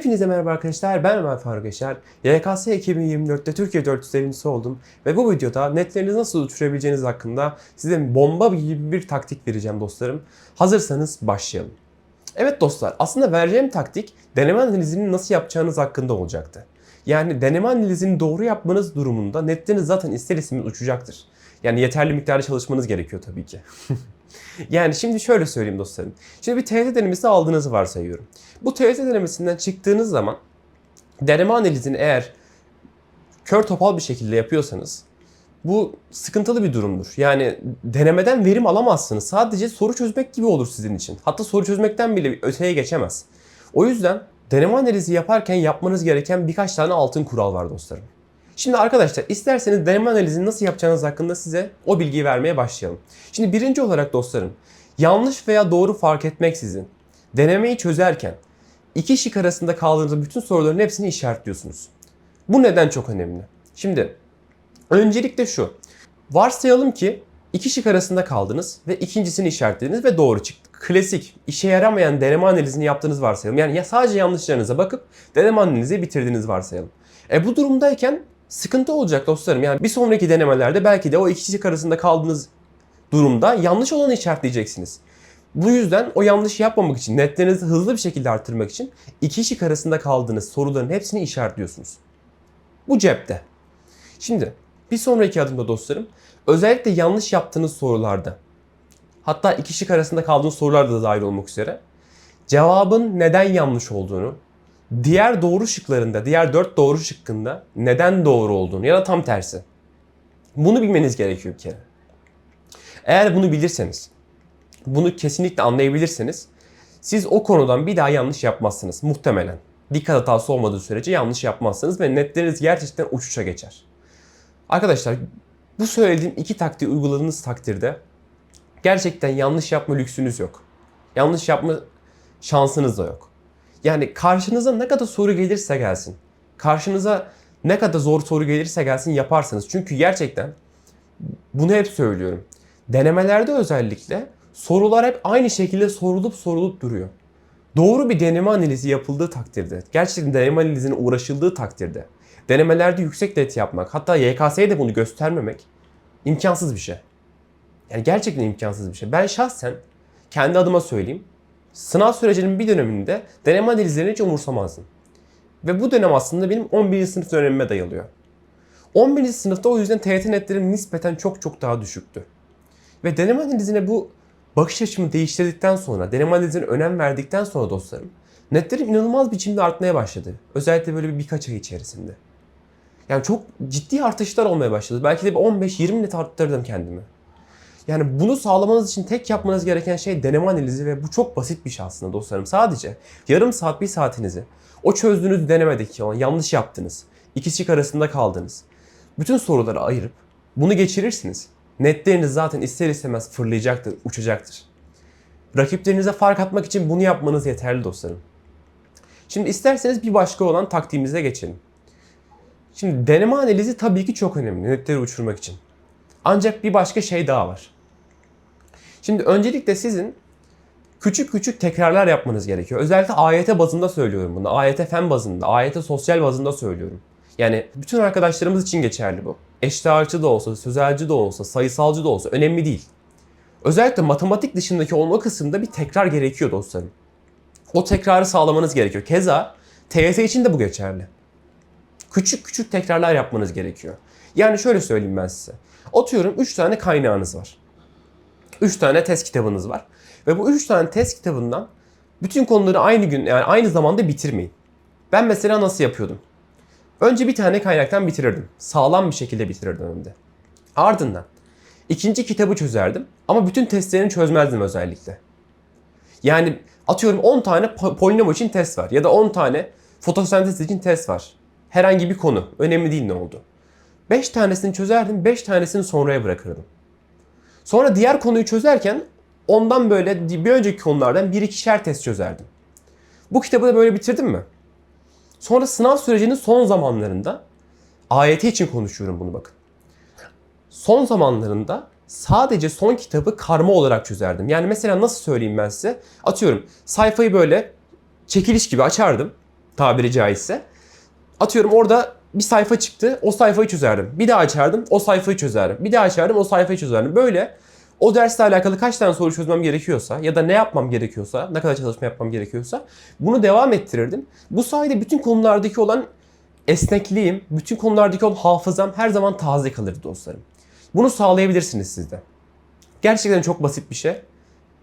Hepinize merhaba arkadaşlar. Ben Ömer Faruk Yaşar. YKS 2024'te Türkiye 450'si oldum. Ve bu videoda netlerinizi nasıl uçurabileceğiniz hakkında size bomba gibi bir taktik vereceğim dostlarım. Hazırsanız başlayalım. Evet dostlar aslında vereceğim taktik deneme analizini nasıl yapacağınız hakkında olacaktı. Yani deneme analizini doğru yapmanız durumunda netleriniz zaten ister istemez uçacaktır. Yani yeterli miktarda çalışmanız gerekiyor tabii ki. yani şimdi şöyle söyleyeyim dostlarım. Şimdi bir TYT denemesi aldığınızı varsayıyorum. Bu TYT denemesinden çıktığınız zaman deneme analizini eğer kör topal bir şekilde yapıyorsanız bu sıkıntılı bir durumdur. Yani denemeden verim alamazsınız. Sadece soru çözmek gibi olur sizin için. Hatta soru çözmekten bile öteye geçemez. O yüzden deneme analizi yaparken yapmanız gereken birkaç tane altın kural var dostlarım. Şimdi arkadaşlar isterseniz deneme analizini nasıl yapacağınız hakkında size o bilgiyi vermeye başlayalım. Şimdi birinci olarak dostlarım yanlış veya doğru fark etmeksizin denemeyi çözerken iki şık arasında kaldığınız bütün soruların hepsini işaretliyorsunuz. Bu neden çok önemli? Şimdi öncelikle şu. Varsayalım ki iki şık arasında kaldınız ve ikincisini işaretlediniz ve doğru çıktı. Klasik, işe yaramayan deneme analizini yaptığınız varsayalım. Yani ya sadece yanlışlarınıza bakıp deneme analizi bitirdiğiniz varsayalım. E bu durumdayken sıkıntı olacak dostlarım. Yani bir sonraki denemelerde belki de o iki şık arasında kaldığınız durumda yanlış olanı işaretleyeceksiniz. Bu yüzden o yanlışı yapmamak için, netlerinizi hızlı bir şekilde arttırmak için iki şık arasında kaldığınız soruların hepsini işaretliyorsunuz. Bu cepte. Şimdi bir sonraki adımda dostlarım özellikle yanlış yaptığınız sorularda hatta iki şık arasında kaldığınız sorularda da dahil olmak üzere cevabın neden yanlış olduğunu diğer doğru şıklarında, diğer dört doğru şıkkında neden doğru olduğunu ya da tam tersi. Bunu bilmeniz gerekiyor bir kere. Eğer bunu bilirseniz, bunu kesinlikle anlayabilirseniz siz o konudan bir daha yanlış yapmazsınız muhtemelen. Dikkat hatası olmadığı sürece yanlış yapmazsınız ve netleriniz gerçekten uçuşa geçer. Arkadaşlar bu söylediğim iki taktiği uyguladığınız takdirde gerçekten yanlış yapma lüksünüz yok. Yanlış yapma şansınız da yok. Yani karşınıza ne kadar soru gelirse gelsin, karşınıza ne kadar zor soru gelirse gelsin yaparsınız. Çünkü gerçekten bunu hep söylüyorum. Denemelerde özellikle sorular hep aynı şekilde sorulup sorulup duruyor. Doğru bir deneme analizi yapıldığı takdirde, gerçekten deneme analizine uğraşıldığı takdirde, denemelerde yüksek net yapmak, hatta YKS'ye de bunu göstermemek imkansız bir şey. Yani gerçekten imkansız bir şey. Ben şahsen kendi adıma söyleyeyim. Sınav sürecinin bir döneminde deneme analizlerini hiç umursamazdım. Ve bu dönem aslında benim 11. sınıf dönemime dayalıyor. 11. sınıfta o yüzden TYT netlerim nispeten çok çok daha düşüktü. Ve deneme analizine bu bakış açımı değiştirdikten sonra, deneme analizine önem verdikten sonra dostlarım, netlerim inanılmaz biçimde artmaya başladı. Özellikle böyle bir birkaç ay içerisinde. Yani çok ciddi artışlar olmaya başladı. Belki de bir 15-20 net arttırdım kendimi. Yani bunu sağlamanız için tek yapmanız gereken şey deneme analizi ve bu çok basit bir şey aslında dostlarım. Sadece yarım saat bir saatinizi o çözdüğünüz denemedeki olan yanlış yaptınız, iki şık arasında kaldınız. Bütün soruları ayırıp bunu geçirirsiniz. Netleriniz zaten ister istemez fırlayacaktır, uçacaktır. Rakiplerinize fark atmak için bunu yapmanız yeterli dostlarım. Şimdi isterseniz bir başka olan taktiğimize geçelim. Şimdi deneme analizi tabii ki çok önemli netleri uçurmak için. Ancak bir başka şey daha var. Şimdi öncelikle sizin küçük küçük tekrarlar yapmanız gerekiyor. Özellikle AYT bazında söylüyorum bunu. AYT fen bazında, AYT sosyal bazında söylüyorum. Yani bütün arkadaşlarımız için geçerli bu. Ağırlıkçı da olsa, sözelci de olsa, sayısalcı da olsa önemli değil. Özellikle matematik dışındaki olma kısmında bir tekrar gerekiyor dostlarım. O tekrarı sağlamanız gerekiyor. Keza TYT için de bu geçerli. Küçük küçük tekrarlar yapmanız gerekiyor. Yani şöyle söyleyeyim ben size. Atıyorum 3 tane kaynağınız var. 3 tane test kitabınız var. Ve bu 3 tane test kitabından bütün konuları aynı gün yani aynı zamanda bitirmeyin. Ben mesela nasıl yapıyordum? Önce bir tane kaynaktan bitirirdim. Sağlam bir şekilde bitirirdim önde. Ardından ikinci kitabı çözerdim ama bütün testlerini çözmezdim özellikle. Yani atıyorum 10 tane po- polinom için test var ya da 10 tane fotosentez için test var. Herhangi bir konu. Önemli değil ne oldu. 5 tanesini çözerdim, 5 tanesini sonraya bırakırdım. Sonra diğer konuyu çözerken ondan böyle bir önceki konulardan bir ikişer test çözerdim. Bu kitabı da böyle bitirdim mi? Sonra sınav sürecinin son zamanlarında AYT için konuşuyorum bunu bakın. Son zamanlarında sadece son kitabı karma olarak çözerdim. Yani mesela nasıl söyleyeyim ben size? Atıyorum sayfayı böyle çekiliş gibi açardım. tabiri caizse. Atıyorum orada bir sayfa çıktı. O sayfayı çözerdim. Bir daha açardım. O sayfayı çözerdim. Bir daha açardım. O sayfayı çözerdim. Böyle o dersle alakalı kaç tane soru çözmem gerekiyorsa ya da ne yapmam gerekiyorsa, ne kadar çalışma yapmam gerekiyorsa bunu devam ettirirdim. Bu sayede bütün konulardaki olan esnekliğim, bütün konulardaki olan hafızam her zaman taze kalır dostlarım. Bunu sağlayabilirsiniz siz de. Gerçekten çok basit bir şey.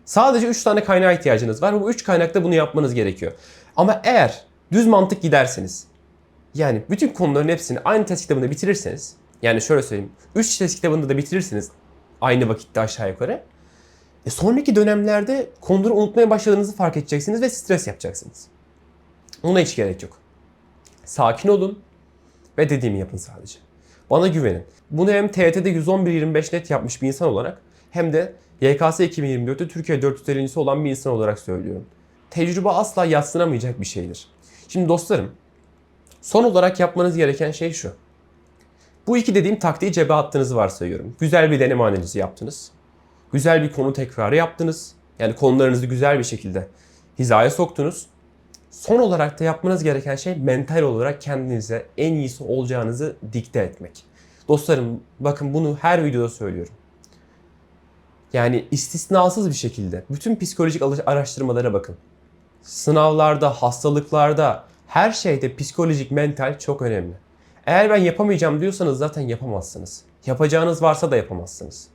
Sadece 3 tane kaynağa ihtiyacınız var. Bu 3 kaynakta bunu yapmanız gerekiyor. Ama eğer düz mantık giderseniz, yani bütün konuların hepsini aynı test kitabında bitirirseniz, yani şöyle söyleyeyim, 3 test kitabında da bitirirseniz aynı vakitte aşağı yukarı, e sonraki dönemlerde konuları unutmaya başladığınızı fark edeceksiniz ve stres yapacaksınız. Ona hiç gerek yok. Sakin olun ve dediğimi yapın sadece. Bana güvenin. Bunu hem TYT'de 111-25 net yapmış bir insan olarak hem de YKS 2024'te Türkiye 450'si olan bir insan olarak söylüyorum. Tecrübe asla yatsınamayacak bir şeydir. Şimdi dostlarım, son olarak yapmanız gereken şey şu. Bu iki dediğim taktiği cebe attığınızı varsayıyorum. Güzel bir deneme analizi yaptınız. Güzel bir konu tekrarı yaptınız. Yani konularınızı güzel bir şekilde hizaya soktunuz. Son olarak da yapmanız gereken şey mental olarak kendinize en iyisi olacağınızı dikte etmek. Dostlarım bakın bunu her videoda söylüyorum. Yani istisnasız bir şekilde bütün psikolojik araştırmalara bakın. Sınavlarda, hastalıklarda, her şeyde psikolojik, mental çok önemli. Eğer ben yapamayacağım diyorsanız zaten yapamazsınız. Yapacağınız varsa da yapamazsınız.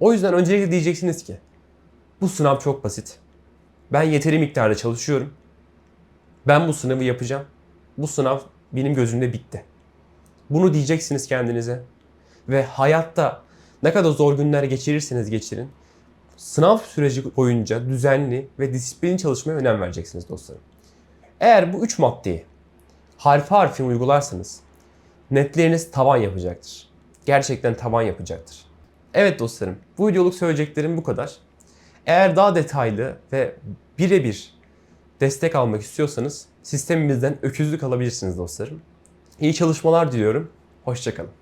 O yüzden öncelikle diyeceksiniz ki bu sınav çok basit. Ben yeteri miktarda çalışıyorum. Ben bu sınavı yapacağım. Bu sınav benim gözümde bitti. Bunu diyeceksiniz kendinize. Ve hayatta ne kadar zor günler geçirirseniz geçirin. Sınav süreci boyunca düzenli ve disiplinli çalışmaya önem vereceksiniz dostlarım. Eğer bu üç maddeyi harfi harfi uygularsanız netleriniz tavan yapacaktır. Gerçekten tavan yapacaktır. Evet dostlarım, bu videoluk söyleyeceklerim bu kadar. Eğer daha detaylı ve birebir destek almak istiyorsanız sistemimizden öküzlük alabilirsiniz dostlarım. İyi çalışmalar diliyorum. Hoşçakalın.